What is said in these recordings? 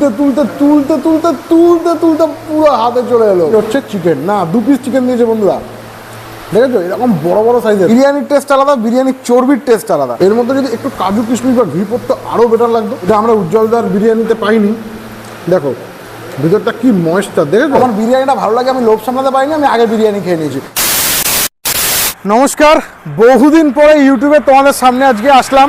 তুলতে তুলতে তুলতে তুলতে তুলতে তুলতে পুরো হাতে চলে এলো। হচ্ছে চিকেন না দু পিস চিকেন দিয়েছে বন্ধুরা। দেখেছ? এরকম বড় বড় সাইজের বিরিয়ানির টেস্ট আলাদা বিরিয়ানির চর্বির টেস্ট আলাদা। এর মধ্যে যদি একটু কাজু কিশমিশ বা ঘি পড়তো আরও বেটার লাগতো। এটা আমরা উজ্জ্বলদার বিরিয়ানিতে পাইনি। দেখো ভিতরটা কি ময়েস্টার দেখেছ? আমার বিরিয়ানিটা ভালো লাগে আমি লোভ সামলাতে পারিনি আমি আগে বিরিয়ানি খেয়ে নিয়েছি। নমস্কার বহুদিন পরে ইউটিউবে তোমাদের সামনে আজকে আসলাম।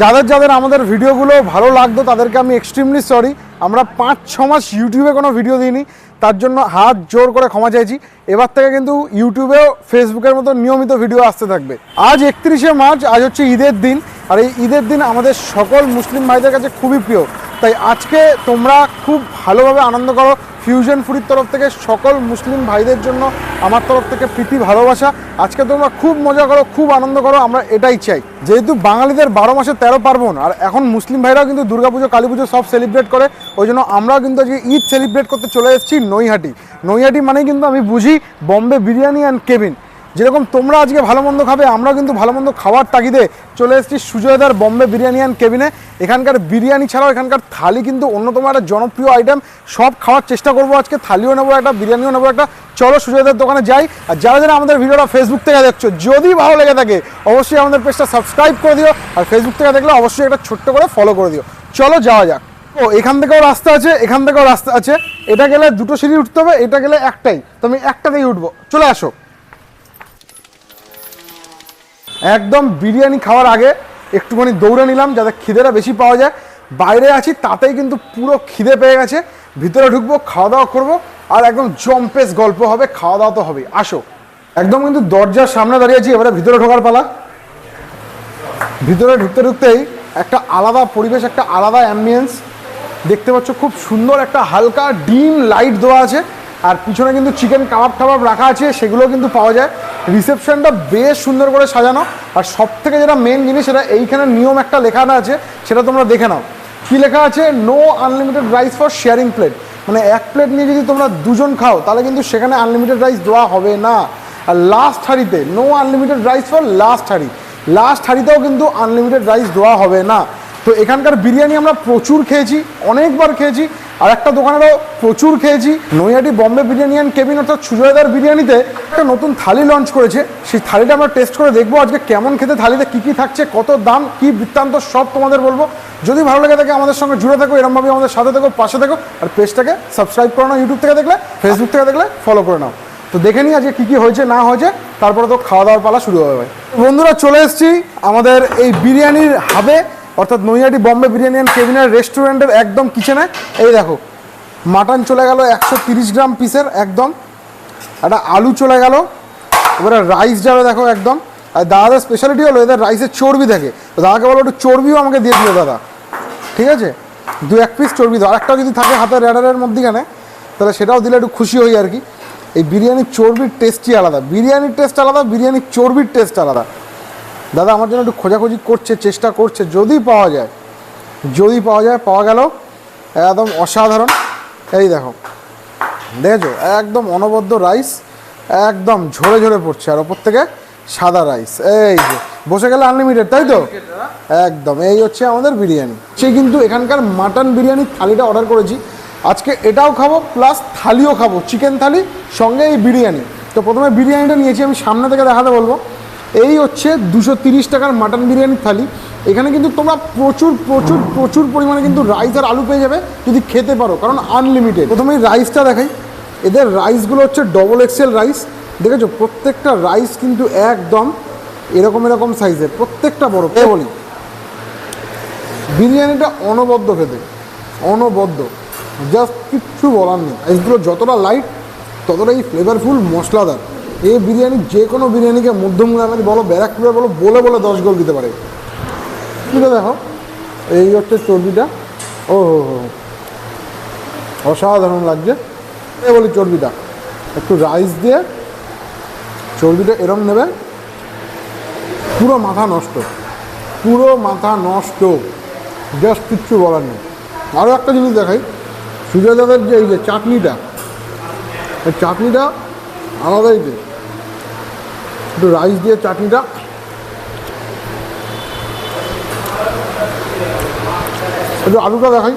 যাদের যাদের আমাদের ভিডিওগুলো ভালো লাগতো তাদেরকে আমি এক্সট্রিমলি সরি আমরা পাঁচ, ছ মাস ইউটিউবে কোনো ভিডিও দিইনি। তার জন্য হাত জোর করে ক্ষমা চাইছি। এবার থেকে কিন্তু ইউটিউবেও ফেসবুকের মতো নিয়মিত ভিডিও আসতে থাকবে। আজ একত্রিশে মার্চ, আজ হচ্ছে ঈদের দিন। আর এই ঈদের দিন আমাদের সকল মুসলিম ভাইদের কাছে খুবই প্রিয়। তাই আজকে তোমরা খুব ভালোভাবে আনন্দ করো ফিউশন ফুডির তরফ থেকে সকল মুসলিম ভাইদের জন্য আমার তরফ থেকে প্রীতি, ভালোবাসা। আজকে তোমরা খুব মজা করো, খুব আনন্দ করো, আমরা এটাই চাই। যেহেতু বাঙালিদের বারো মাসে তেরো পার্বণ, আর এখন মুসলিম ভাইরাও কিন্তু দুর্গাপুজো কালী পুজো সব সেলিব্রেট করে, ওই জন্য আমরাও কিন্তু আজকে ঈদ সেলিব্রেট করতে চলে এসেছি নৈহাটি। নৈহাটি মানেই কিন্তু আমি বুঝি, বম্বে বিরিয়ানি অ্যান্ড কেবিন যেরকম তোমরা আজকে ভালো মন্দ খাবে, আমরাও কিন্তু ভালো মন্দ খাওয়ার তাগিদে চলে এসেছি সুজয়দার বম্বে বিরিয়ানি অ্যান্ড কেবিনে এখানকার বিরিয়ানি ছাড়াও এখানকার থালি কিন্তু অন্যতম একটা জনপ্রিয় আইটেম সব খাওয়ার চেষ্টা করব আজকে, থালিও নেব একটা, বিরিয়ানিও নেব একটা। চলো সুজয়দার দোকানে যাই। আর যারা যারা আমাদের ভিডিওটা ফেসবুক থেকে দেখছ, যদি ভালো লেগে থাকে, অবশ্যই আমাদের পেজটা সাবস্ক্রাইব করে দিও। আর ফেসবুক থেকে দেখলে অবশ্যই একটা ছোট্ট করে ফলো করে দিও। চলো যাওয়া যাক। ও, এখান থেকেও রাস্তা আছে, এখান থেকেও রাস্তা আছে। এটা গেলে দুটো সিঁড়ি উঠতে হবে, এটা গেলে একটাই। তো আমি একটাতেই উঠবো। চলে আসো। একদম বিরিয়ানি খাওয়ার আগে একটুখানি দৌড়ে নিলাম যাতে খিদেটা বেশি পাওয়া যায়। বাইরে আছি, তাতেই কিন্তু পুরো খিদে পেয়ে গেছে। ভিতরে ঢুকবো, খাওয়া দাওয়া করব, আর একদম জম্পেস গল্প হবে, খাওয়া দাওয়া তো হবে আসো। একদম কিন্তু দরজার সামনে দাঁড়িয়ে আছি, এবারে ভিতরে ঢোকার পালা। ভিতরে ঢুকতে ঢুকতেই একটা আলাদা পরিবেশ, একটা আলাদা অ্যাম্বিয়েন্স দেখতে পাচ্ছ, খুব সুন্দর একটা হালকা ডিম লাইট দেওয়া আছে। আর পিছনে কিন্তু চিকেন কাবাব টাবাব রাখা আছে সেগুলো কিন্তু পাওয়া যায়। রিসেপশনটা বেশ সুন্দর করে সাজানো। আর সব থেকে যেটা মেন জিনিস, সেটা এইখানে নিয়ম একটা লেখাটা আছে, সেটা তোমরা দেখে নাও। কী লেখা আছে? No unlimited rice for sharing plate মানে এক প্লেট নিয়ে যদি তোমরা দুজন খাও, তাহলে কিন্তু সেখানে আনলিমিটেড রাইস দেওয়া হবে না। আর লাস্ট হাঁড়িতে no unlimited rice for last হাঁড়ি। লাস্ট হাঁড়িতেও কিন্তু আনলিমিটেড রাইস দেওয়া হবে না। তো এখানকার বিরিয়ানি আমরা প্রচুর খেয়েছি, অনেকবার খেয়েছি। আর একটা দোকানেরও প্রচুর খেয়েছি। Naihati Bombay biryani and cabin অর্থাৎ সুজয়দার বিরিয়ানিতে একটা নতুন থালি লঞ্চ করেছে। সেই থালিটা আমরা টেস্ট করে দেখব আজকে কেমন খেতে, থালিতে কী কী থাকছে, কত দাম, কী বৃত্তান্ত, সব তোমাদের বলব। যদি ভালো লাগে থাকে আমাদের সঙ্গে জুড়ে থাকো এরমভাবে আমাদের সাথে থাকো, পাশে থাকো, আর পেজটাকে সাবস্ক্রাইব করে নাও ইউটিউব থেকে দেখলে ফেসবুক থেকে দেখলে ফলো করে নাও। তো দেখে নিই আজকে কী কী হয়েছে, না হয়েছে, তারপরে তো খাওয়া দাওয়ার পালা শুরু হবে বন্ধুরা চলে এসেছি আমাদের এই বিরিয়ানির হাবে অর্থাৎ নৈহাটি বম্বে বিরিয়ানি অ্যান্ড কেবিনের রেস্টুরেন্টের একদম কিচেনে, এই দেখো, মাটন চলে গেল একশো গ্রাম পিসের একদম, একটা আলু চলে গেল, এবারে রাইস যাবে দেখো একদম, আর দাদাদের স্পেশালিটি হলো এদের রাইসের চর্বি থাকে তো দাদাকে বলো, একটু চর্বিও আমাকে দিয়ে দিও দাদা, ঠিক আছে? দু এক পিস চর্বি দাও, আরেকটা যদি থাকে হাতের র্যাডারের মধ্যেখানে, তাহলে সেটাও দিলে একটু খুশি হই আর কি। এই বিরিয়ানির চর্বির টেস্টই আলাদা, বিরিয়ানির টেস্ট আলাদা, বিরিয়ানির চর্বির টেস্ট আলাদা। দাদা আমার জন্য একটু খোঁজাখুঁজি করছে চেষ্টা করছে যদি পাওয়া যায় যদি পাওয়া যায় পাওয়া গেল। একদম অসাধারণ। এই দেখো দেখেছ? একদম অনবদ্য রাইস একদম ঝরে ঝরে পড়ছে আর ওপর থেকে সাদা রাইস। এই যে বসে গেলে আনলিমিটেড তাই তো? একদম এই হচ্ছে আমাদের বিরিয়ানি। সে কিন্তু এখানকার মাটন বিরিয়ানির থালিটা অর্ডার করেছি। আজকে এটাও খাব প্লাস থালিও খাব চিকেন থালি সঙ্গে এই বিরিয়ানি। তো প্রথমে বিরিয়ানিটা নিয়েছি আমি সামনে থেকে দেখাতে বলব। এই হচ্ছে দুশো টাকার মাটন বিরিয়ানির থালি। এখানে কিন্তু তোমরা প্রচুর প্রচুর প্রচুর পরিমাণে কিন্তু রাইস আর আলু পেয়ে যাবে যদি খেতে পারো, কারণ আনলিমিটেড প্রথমে রাইসটা দেখাই। এদের রাইসগুলো হচ্ছে ডবল এক্সেল রাইস দেখেছ? প্রত্যেকটা রাইস কিন্তু একদম এরকম এরকম সাইজের প্রত্যেকটা বড় কে বলি বিরিয়ানিটা অনবদ্য খেতে। অনবদ্য। জাস্ট কিচ্ছু বলার নেই। রাইসগুলো যতটা লাইট ততটাই ফ্লেভারফুল মশলাদার। এই বিরিয়ানি যে কোনো বিরিয়ানিকে মধ্যম গ্রামের বলো ব্যারাকপুরের বলো, বলে বলে দশ গোল দিতে পারে। কিন্তু দেখো? এই হচ্ছে চর্বিটা। ও হো হো অসাধারণ লাগছে। এ বলি চর্বিটা। একটু রাইস দিয়ে চর্বিটা এরম নেবে। পুরো মাথা নষ্ট। পুরো মাথা নষ্ট। জাস্ট কিচ্ছু বলার নেই। আরও একটা জিনিস দেখাই। সুজয় দাদার যে এই যে চাটনিটা চাটনিটা আলাদাই যে একটু রাইস দিয়ে চাটনিটা। একটু আলুটা দেখাই।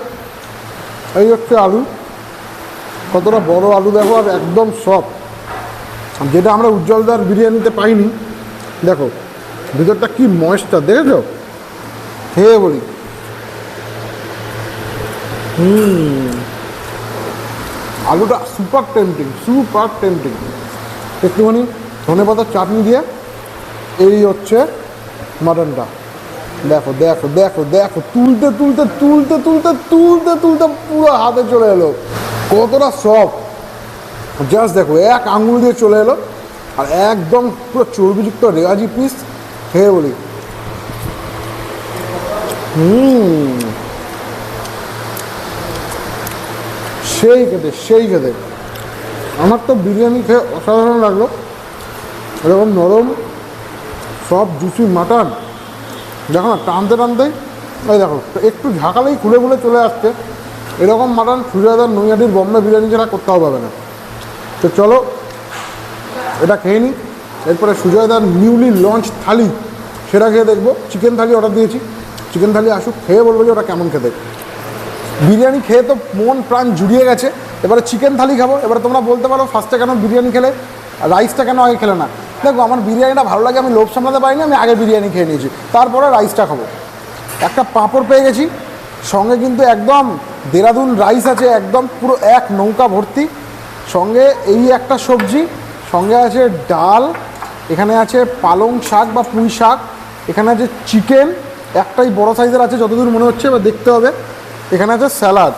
এই হচ্ছে আলু। কতটা বড় আলু দেখো, আর একদম সফট যেটা আমরা উজ্জ্বলদার বিরিয়ানিতে পাইনি, দেখো, ভিতরটা কি ময়েস্টার দেখেছ? খেয়ে বলি। হুম। আলুটা সুপার টেম্পটিং সুপার টেম্পটিং একটুখানি ধনে পাতার চাটনি দিয়ে এই হচ্ছে মাটনটা। দেখো দেখো দেখো দেখো, তুলতে তুলতে তুলতে তুলতে তুলতে তুলতে পুরো হাতে চলে এলো। কতটা সফট জাস্ট দেখো, এক আঙুল দিয়ে চলে এলো আর একদম পুরো চর্বিযুক্ত রেওয়াজি পিস খেয়ে বলি। হুম। সেই খেতে সেই খেতে। আমার তো বিরিয়ানি খেয়ে অসাধারণ লাগল। এরকম নরম সব জুসি মাটন দেখো না, টানতে টানতে, এই দেখো, একটু ঝাঁকালেই খুলে খুলে চলে আসছে। এরকম মাটন সুজাদার নৈহাটির বম্বে বিরিয়ানি ছাড়া করতেও পাবে না। তো চলো, এটা খেয়ে নিই এরপরে সুজয়দার নিউলি লঞ্চ থালি, সেটা খেয়ে দেখব। চিকেন থালি অর্ডার দিয়েছি। চিকেন থালি আসুক, খেয়ে বলব যে ওটা কেমন খেতে। বিরিয়ানি খেয়ে তো মন প্রাণ জুড়িয়ে গেছে। এবারে চিকেন থালি খাব। এবারে তোমরা বলতে পারো ফার্স্টে কেন বিরিয়ানি খেলে? রাইসটা কেন আগে খেলে না? দেখো, আমার বিরিয়ানিটা ভালো লাগে, আমি লোভ সামলাতে পারিনি, আমি আগে বিরিয়ানি খেয়ে নিয়েছি। তারপরে রাইসটা খাব। একটা পাঁপড় পেয়ে গেছি, সঙ্গে কিন্তু একদম দেরাদুন রাইস আছে, একদম পুরো এক নৌকা ভর্তি। সঙ্গে এই একটা সবজি, সঙ্গে আছে ডাল, এখানে আছে পালং শাক বা পুঁই শাক, এখানে আছে চিকেন একটাই বড় সাইজের আছে, যতদূর মনে হচ্ছে এবার দেখতে হবে। এখানে আছে স্যালাড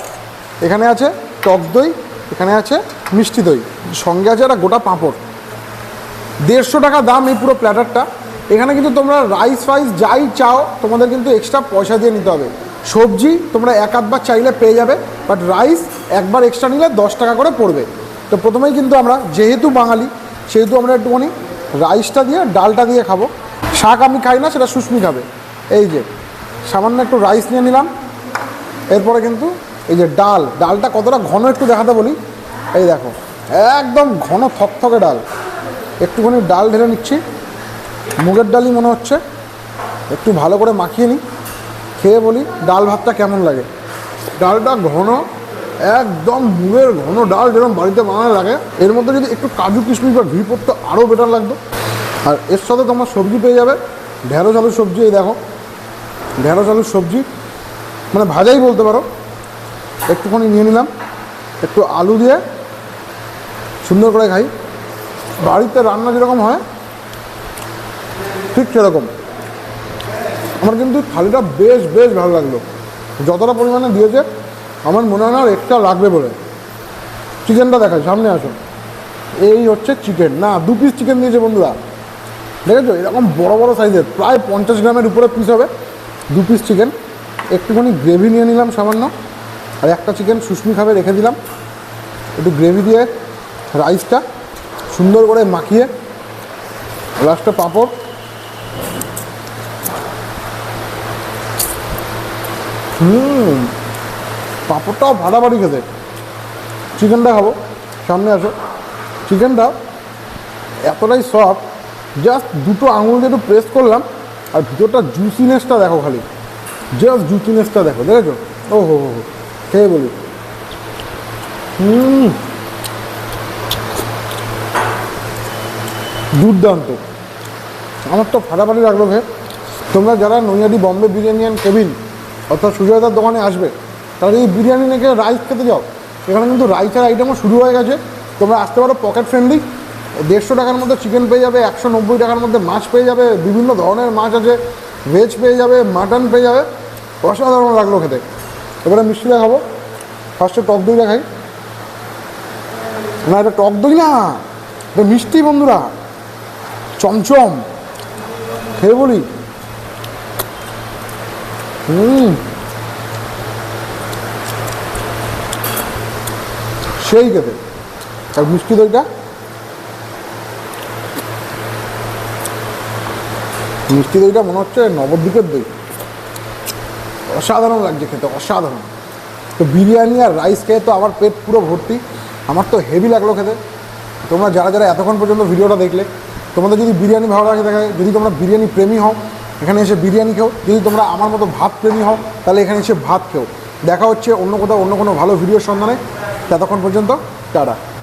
এখানে আছে টক দই, এখানে আছে মিষ্টি দই। সঙ্গে আছে একটা গোটা পাঁপড়। দেড়শো টাকা দাম এই পুরো প্ল্যাটারটা এখানে কিন্তু তোমরা রাইস ফাইস যাই চাও, তোমাদের কিন্তু এক্সট্রা পয়সা দিয়ে নিতে হবে। সবজি তোমরা এক আধবার চাইলে পেয়ে যাবে বাট রাইস একবার এক্সট্রা নিলে দশ টাকা করে পড়বে। তো প্রথমেই কিন্তু আমরা, যেহেতু বাঙালি, সেহেতু আমরা একটুখানি রাইসটা দিয়ে, ডালটা দিয়ে খাব। শাক আমি খাই না, সেটা সুস্মি খাবে। এই যে, সামান্য একটু রাইস নিয়ে নিলাম। এরপরে কিন্তু এই যে ডাল, ডালটা কতটা ঘন একটু দেখাতে বলি? এই দেখো, একদম ঘন থকথকে ডাল। একটুখানি ডাল ঢেলে নিচ্ছি। মুগের ডালই মনে হচ্ছে। একটু ভালো করে মাখিয়ে নিই। খেয়ে বলি, ডাল ভাতটা কেমন লাগে? ডালটা ঘন, একদম মুগের ঘন ডাল যেরকম বাড়িতে বানানো লাগে। এর মধ্যে যদি একটু কাজু কিশমিশ বা ঘি পড়তো, আরও বেটার লাগতো। আর এর সাথে তোমার সবজি পেয়ে যাবে। ঢেঁড়স আলুর সবজি, এই দেখো। ঢেঁড়স আলুর সবজি মানে ভাজাই বলতে পারো। একটুখানি নিয়ে নিলাম। একটু আলু দিয়ে সুন্দর করে খাই। বাড়িতে রান্না যেরকম হয়, ঠিক সেরকম। আমার কিন্তু থালিটা বেশ বেশ ভালো লাগল। যতটা পরিমাণে দিয়েছে, আমার মনে হয় না এক্সট্রা লাগবে বলে। চিকেনটা দেখায় সামনে আসো। এই হচ্ছে চিকেন না, দু পিস চিকেন দিয়েছে বন্ধুরা। দেখেছ? এরকম বড় বড় সাইজের, প্রায় পঞ্চাশ গ্রামের উপরে পিস হবে। দু পিস চিকেন একটুখানি গ্রেভি নিয়ে নিলাম সামান্য। আর একটা চিকেন সুস্মি খাবে, রেখে দিলাম। একটু গ্রেভি দিয়ে রাইসটা সুন্দর করে মাখিয়ে লাস্টে পাঁপড়। হুম, পাঁপড়টাও ভাড়াবাড়ি খেতে। চিকেনটা খাব, সামনে আসো। চিকেনটা এতটাই সফট জাস্ট দুটো আঙুল দিয়ে একটু প্রেস করলাম, আর ভিতরটা জুসিনেসটা দেখো খালি। জাস্ট জুসিনেসটা দেখো, দেখেছ? ও হো হো হো। খেয়ে বলি। দুর্দান্ত। আমার তো ফাটাফাটি লাগল ভে তোমরা যারা Naihati Bombay biryani and cabin অর্থাৎ সুজয়দার দোকানে আসবে তাহলে এই বিরিয়ানি নাকি রাইস খেতে যাও। এখানে কিন্তু রাইসের আইটেমও শুরু হয়ে গেছে। তোমরা আসতে পারো পকেট ফ্রেন্ডলি দেড়শো টাকার মধ্যে চিকেন পেয়ে যাবে, একশো নব্বই টাকার মধ্যে মাছ পেয়ে যাবে, বিভিন্ন ধরনের মাছ আছে ভেজ পেয়ে যাবে মাটন পেয়ে যাবে। অসাধারণ লাগল খেতে। এবারে মিষ্টিটা খাব ফার্স্টে টক দইটা খাই না, এটা টক দই না। এটা মিষ্টি বন্ধুরা। চমচম। খেয়ে বলি। হুম। সেই খেতে। আর মিষ্টি দইটা? মিষ্টি দইটা মনে হচ্ছে নবদ্বীপের দই। অসাধারণ লাগছে খেতে, অসাধারণ। তো বিরিয়ানি আর রাইস খেয়ে তো আমার পেট পুরো ভর্তি, আমার তো হেভি লাগল খেতে। তোমরা যারা যারা এতক্ষণ পর্যন্ত ভিডিওটা দেখলে, তোমাদের যদি বিরিয়ানি ভালো লাগে থাকে যদি তোমরা বিরিয়ানি প্রেমী হও, এখানে এসে বিরিয়ানি খেও। যদি তোমরা আমার মতো ভাত প্রেমী হও, তাহলে এখানে এসে ভাত খেও। দেখা হচ্ছে অন্য কোথাও, অন্য কোনো ভালো ভিডিওর সন্ধানে। ততক্ষণ পর্যন্ত, টাটা।